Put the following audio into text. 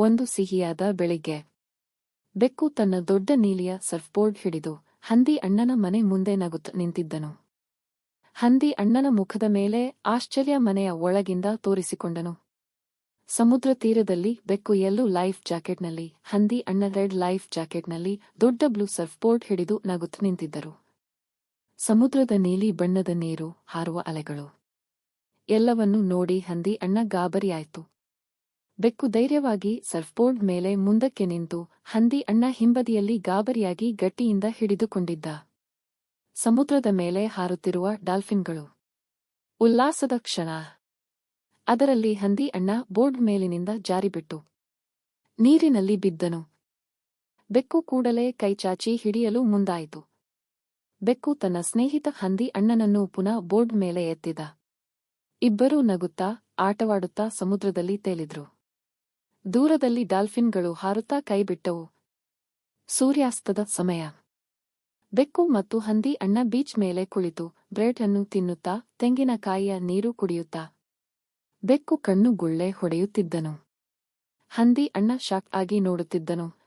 ಒಂದು ಸಿಹಿಯಾದ ಬೆಳಿಗ್ಗೆ. ಬೆಕ್ಕು ತನ್ನ ದೊಡ್ಡ ನೀಲಿಯ ಸರ್ಫ್ಬೋರ್ಡ್ ಹಿಡಿದು ಹಂದಿ ಅಣ್ಣನ ಮನೆ ಮುಂದೆ ನಗುತ್ತ ನಿಂತಿದ್ದನು. ಹಂದಿ ಅಣ್ಣನ ಮುಖದ ಮೇಲೆ ಆಶ್ಚರ್ಯ ಮನೆಯ ಒಳಗಿಂದ ತೋರಿಸಿಕೊಂಡನು. ಸಮುದ್ರ ತೀರದಲ್ಲಿ ಬೆಕ್ಕು ಎಲ್ಲೂ ಲೈಫ್ ಜಾಕೆಟ್ನಲ್ಲಿ, ಹಂದಿ ಅಣ್ಣ ರೆಡ್ ಲೈಫ್ ಜಾಕೆಟ್ನಲ್ಲಿ ದೊಡ್ಡ ಬ್ಲೂ ಸರ್ಫ್ಬೋರ್ಡ್ ಹಿಡಿದು ನಗುತ್ತ ನಿಂತಿದ್ದರು. ಸಮುದ್ರದ ನೀಲಿ ಬಣ್ಣದ ನೀರು ಹಾರುವ ಅಲೆಗಳು. ಎಲ್ಲವನ್ನೂ ನೋಡಿ ಹಂದಿ ಅಣ್ಣ ಗಾಬರಿಯಾಯ್ತು. ಬೆಕ್ಕು ಧೈರ್ಯವಾಗಿ ಸರ್ಫ್ಬೋರ್ಡ್ ಮೇಲೆ ಮುಂದಕ್ಕೆ ನಿಂತು ಹಂದಿ ಅಣ್ಣ ಹಿಂಬದಿಯಲ್ಲಿ ಗಾಬರಿಯಾಗಿ ಗಟ್ಟಿಯಿಂದ ಹಿಡಿದುಕೊಂಡಿದ್ದ. ಸಮುದ್ರದ ಮೇಲೆ ಹಾರುತ್ತಿರುವ ಡಾಲ್ಫಿನ್ಗಳು. ಉಲ್ಲಾಸದ ಕ್ಷಣ. ಅದರಲ್ಲಿ ಹಂದಿ ಅಣ್ಣ ಬೋರ್ಡ್ ಮೇಲಿನಿಂದ ಜಾರಿಬಿಟ್ಟು. ನೀರಿನಲ್ಲಿ ಬಿದ್ದನು. ಬೆಕ್ಕು ಕೂಡಲೇ ಕೈಚಾಚಿ ಹಿಡಿಯಲು ಮುಂದಾಯಿತು. ಬೆಕ್ಕು ತನ್ನ ಸ್ನೇಹಿತ ಹಂದಿ ಅಣ್ಣನನ್ನು ಪುನಃ ಬೋರ್ಡ್ ಮೇಲೆ ಎತ್ತಿದ. ಇಬ್ಬರೂ ನಗುತ್ತಾ, ಆಟವಾಡುತ್ತಾ ಸಮುದ್ರದಲ್ಲಿ ತೇಲಿದ್ರು. ದೂರದಲ್ಲಿ ಡಾಲ್ಫಿನ್ಗಳು ಹಾರುತ್ತಾ ಕೈಬಿಟ್ಟವು. ಸೂರ್ಯಾಸ್ತದ ಸಮಯ. ಬೆಕ್ಕು ಮತ್ತು ಹಂದಿ ಅಣ್ಣ ಬೀಚ್ ಮೇಲೆ ಕುಳಿತು ಬ್ರೆಡ್ ಅನ್ನು ತಿನ್ನುತ್ತಾ, ತೆಂಗಿನಕಾಯಿಯ ನೀರು ಕುಡಿಯುತ್ತಾ. ಬೆಕ್ಕು ಕಣ್ಣು ಗುಳ್ಳೆ ಹೊಡೆಯುತ್ತಿದ್ದನು. ಹಂದಿ ಅಣ್ಣ ಶಾಕ್ ಆಗಿ ನೋಡುತ್ತಿದ್ದನು.